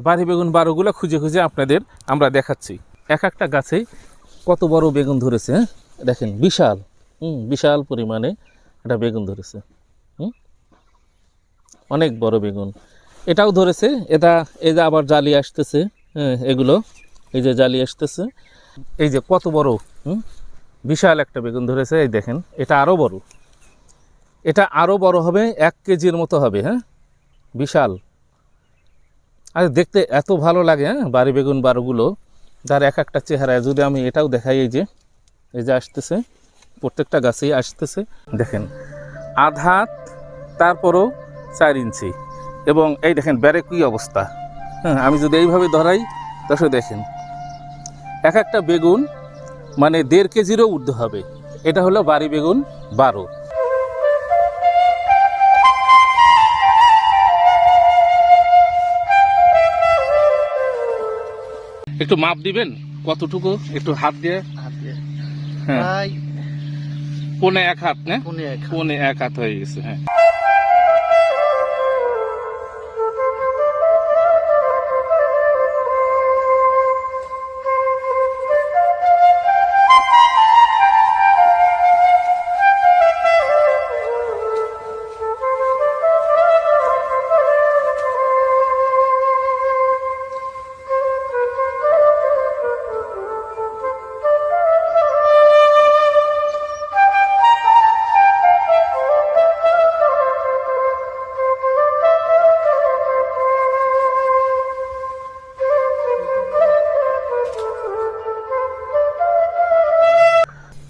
বাড়ি বেগুন বারোগুলো খুঁজে খুঁজে আপনাদের আমরা দেখাচ্ছি। এক একটা গাছে কত বড় বেগুন ধরেছে হ্যাঁ? দেখেন, বিশাল, হুম, বিশাল পরিমাণে একটা বেগুন ধরেছে, হুম? অনেক বড় বেগুন। এটাও ধরেছে, এটা, এই যে আবার জালি আসতেছে হ্যাঁ এগুলো, এই যে জালি আসতেছে, এই যে কত বড়, হুম? বিশাল একটা বেগুন ধরেছে, এই দেখেন, এটা আরও বড়। এটা আরও বড় হবে, এক কেজির মতো হবে হ্যাঁ? বিশাল। আর দেখতে এত ভালো লাগে হ্যাঁ? বাড়ি বেগুন বারোগুলো। যার এক একটা চেহারায়, যদি আমি এটাও দেখাই, এই যে এই যে আসতেছে, প্রত্যেকটা গাছেই আসতেছে। দেখেন আধাত তারপরও চার ইঞ্চি। এবং এই দেখেন ব্যারে কি অবস্থা। হ্যাঁ আমি যদি এইভাবে ধরাই দর্শক দেখেন, এক একটা বেগুন মানে দেড় কেজিরও ঊর্ধ্ব হবে। এটা হলো বাড়ি বেগুন বারো। একটু মাপ দিবেন? কতটুকু? একটু হাত দিয়ে? হাত দিয়ে। হ্যাঁ। পোনে এক হাত না? পোনে এক হাত হয়ে গেছে হ্যাঁ।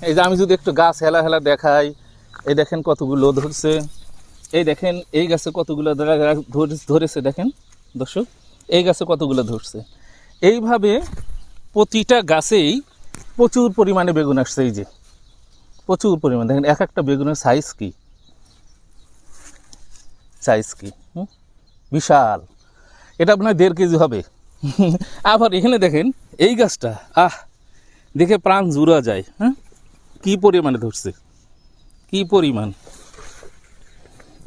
এই যে আমি যদি একটু গাছ হেলা হেলা দেখাই, এই দেখেন কতগুলো ধরছে। এই দেখেন, এই গাছে কতগুলো ধরেছে দেখেন, দর্শক, এই গাছে কতগুলো ধরছে। এইভাবে প্রতিটা গাছেই প্রচুর পরিমাণে বেগুন আসছে, এই যে। প্রচুর পরিমাণে। দেখেন, এক একটা বেগুনের সাইজ কি? সাইজ কি? বিশাল। এটা আপনার দেড় কেজি হবে। আবার এখানে দেখেন, এই গাছটা, আহ, দেখে প্রাণ জুড়া যায় হ্যাঁ? কি পরিমাণে ধরছে? কি পরিমাণ?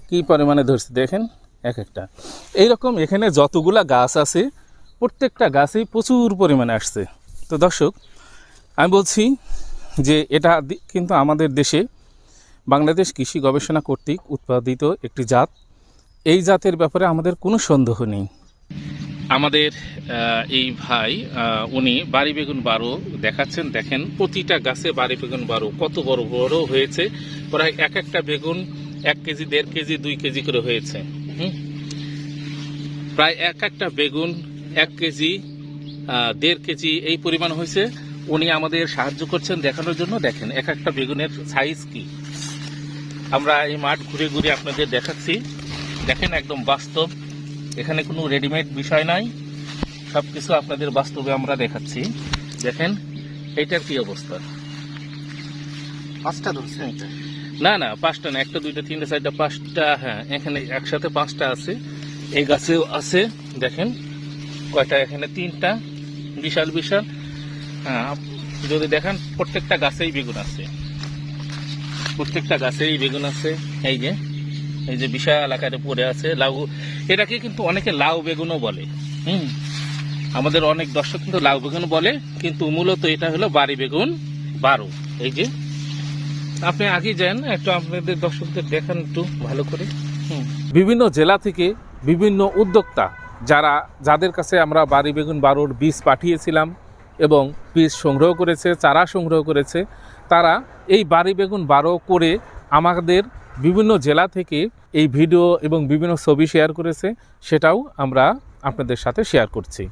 কি পরিমাণে ধরছে? দেখেন, এক একটা। এইরকম এখানে যতগুলা গাছ আছে, প্রত্যেকটা গাছেই প্রচুর পরিমাণে আসছে। তো দর্শক, আমি বলছি যে এটা কিন্তু আমাদের দেশে বাংলাদেশ কৃষি গবেষণা কর্তৃক উৎপাদিত একটি জাত। এই জাতের ব্যাপারে আমাদের কোনো সন্দেহ নেই। আমাদের এই ভাই উনি বাড়ি বেগুন বারো দেখাচ্ছেন। দেখেন, প্রতিটা গাছে বাড়ি বেগুন বারো, কত বড় বড় হয়েছে। প্রায় এক একটা বেগুন এক কেজি, দেড় কেজি, দুই কেজি করে হয়েছে। প্রায় এক একটা বেগুন এক কেজি দেড় কেজি এই পরিমাণ হয়েছে। উনি আমাদের সাহায্য করছেন দেখানোর জন্য। দেখেন, এক একটা বেগুনের সাইজ কি? আমরা এই মাঠ ঘুরে ঘুরে আপনাদের দেখাচ্ছি। দেখেন, একদম বাস্তব। এখানে কোনো রেডিমেড বিষয় নাই। সব কিছু আপনাদের বাস্তবে আমরা দেখাচ্ছি। দেখেন এইটার কি অবস্থা? পাঁচটা ধরছে না না পাঁচটা না একটা দুইটা তিনটা চারটা পাঁচটা হ্যাঁ এখানে একসাথে পাঁচটা আছে। এই গাছেও আছে দেখেন কয়টা এখানে তিনটা বিশাল বিশাল। হ্যাঁ যদি দেখেন প্রত্যেকটা গাছেই বেগুন আছে। প্রত্যেকটা গাছেই বেগুন আছে এই যে। এই যে বিশাল আকারে পড়ে আছে, লাউ, এটাকে কিন্তু অনেকে লাউ বেগুনও বলে। হুম? আমাদের অনেক দর্শক কিন্তু লাউ বেগুন বলে, কিন্তু মূলত এটা হলো বাড়ি বেগুন, বারো। এই যে, আপনি আগে যান, একটু আপনাদের দর্শকদের দেখান একটু ভালো করে। বিভিন্ন জেলা থেকে বিভিন্ন উদ্যোক্তা, যারা, যাদের কাছে আমরা বাড়ি বেগুন বারোর বীজ পাঠিয়েছিলাম এবং বীজ সংগ্রহ করেছে, চারা সংগ্রহ করেছে, তারা এই বাড়ি বেগুন বারো করে আমাদের বিভিন্ন জেলা থেকে এই ভিডিও এবং বিভিন্ন ছবি শেয়ার করেছে, সেটাও আমরা আপনাদের সাথে শেয়ার করছি।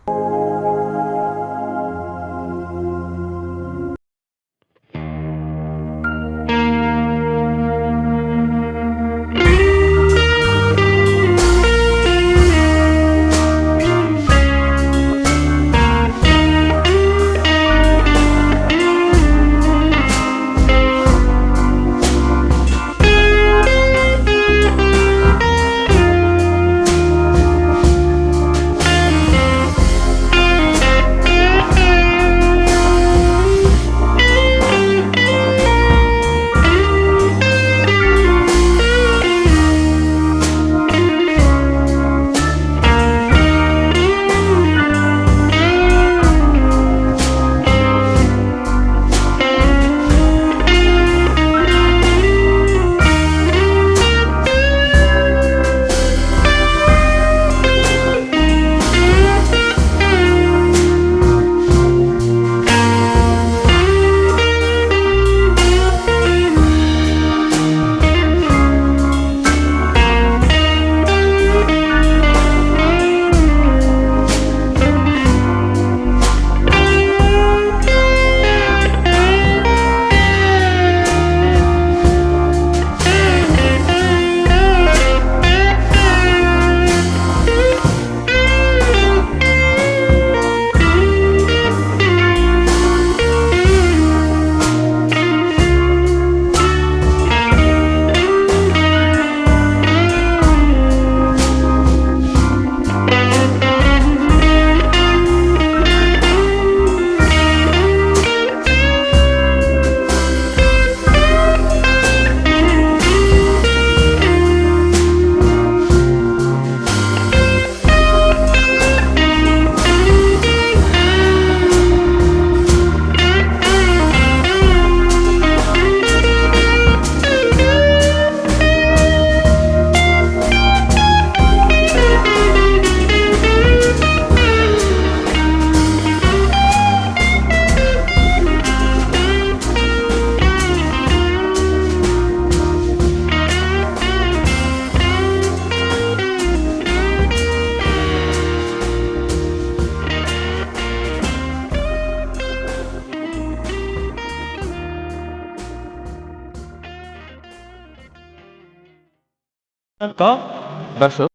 দর্শক,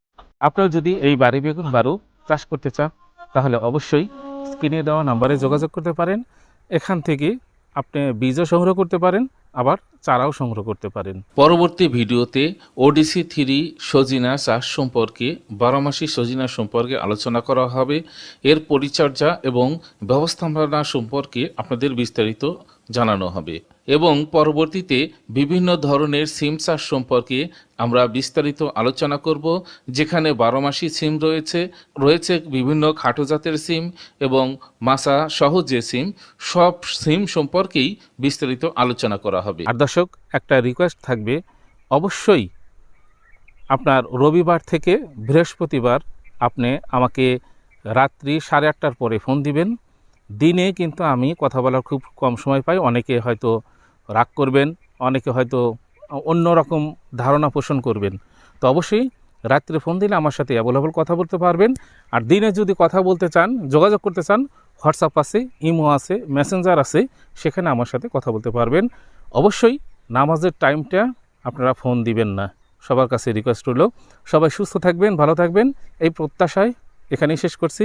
আপনারা যদি এই বাড়ি বেগুন বারু চাষ করতে চান, তাহলে অবশ্যই স্ক্রিনে দেওয়া নাম্বারে যোগাযোগ করতে পারেন। এখান থেকে আপনি বীজও সংগ্রহ করতে পারেন, আবার চারাও সংগ্রহ করতে পারেন। পরবর্তী ভিডিওতে ওডিসি থ্রি সজিনা চাষ সম্পর্কে, বারোমাসি সজিনা সম্পর্কে আলোচনা করা হবে। এর পরিচর্যা এবং ব্যবস্থাপনা সম্পর্কে আপনাদের বিস্তারিত জানানো হবে। এবং পরবর্তীতে বিভিন্ন ধরনের সিম চাষ সম্পর্কে আমরা বিস্তারিত আলোচনা করব, যেখানে বারোমাসি সিম রয়েছে রয়েছে বিভিন্ন খাটো জাতের সিম এবং মাসা সহ যে সিম, সব সিম সম্পর্কেই বিস্তারিত আলোচনা করা হবে। আর দর্শক, একটা রিকোয়েস্ট থাকবে, অবশ্যই আপনার রবিবার থেকে বৃহস্পতিবার আপনি আমাকে রাত্রি সাড়ে আটটার পরে ফোন দিবেন। দিনে কিন্তু আমি কথা বলার খুব কম সময় পাই। অনেকে হয়তো রাগ করবেন, অনেকে হয়তো অন্য রকম ধারণা পোষণ করবেন। তো অবশ্যই রাত্রে ফোন দিলে আমার সাথে অ্যাভেলেবল কথা বলতে পারবেন। আর দিনে যদি কথা বলতে চান, যোগাযোগ করতে চান হোয়াটসঅ্যাপ আছে ইমো আছে মেসেঞ্জার আছে, সেখানে আমার সাথে কথা বলতে পারবেন। অবশ্যই নামাজের টাইমটা আপনারা ফোন দিবেন না। সবার কাছে রিকোয়েস্ট হলো সবাই সুস্থ থাকবেন, ভালো থাকবেন। এই প্রত্যাশায় এখানেই শেষ করছি।